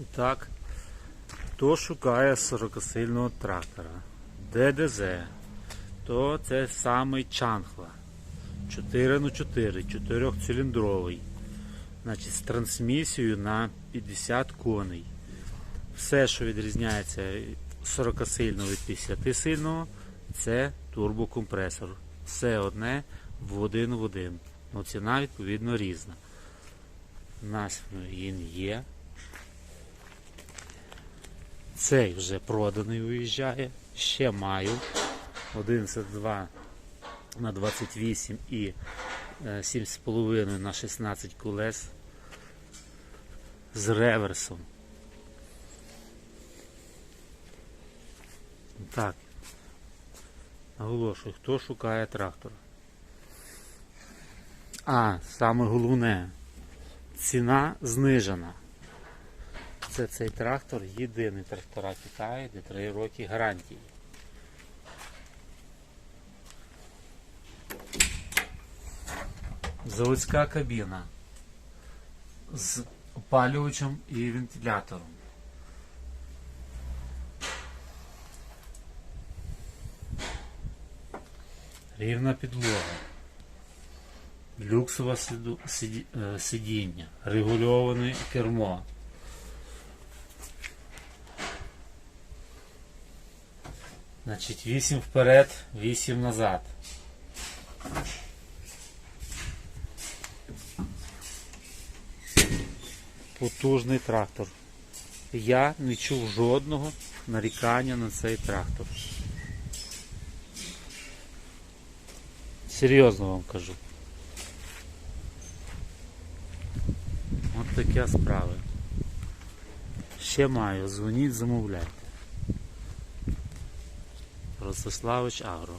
І так, хто шукає 40-сильного трактора? ДДЗ, то це самий Чанхла. 4 на 4 4-циліндровий. Значить, з трансмісією на 50 коней. Все, що відрізняється 40-сильного від 50-сильного, це турбокомпресор. Все одне в один в один. Ну, ціна відповідно різна. У нас він є. Цей вже проданий уїжджає. Ще маю 11,2 на 28 і е, 7,5 на 16 колес з реверсом. Так. Наголошую, хто шукає трактор. А, саме головне, ціна знижена. Це цей трактор єдиний трактора Китаю, де 3 роки гарантії. Заводська кабіна з опалювачем і вентилятором. Рівна підлога. Люксове е, сидіння, регульоване кермо. Значить, 8 вперед, 8 назад. Потужний трактор. Я не чув жодного нарікання на цей трактор. Серйозно вам кажу. От таке справи. Ще маю, дзвоніть, замовляйте. Ростиславич Агро.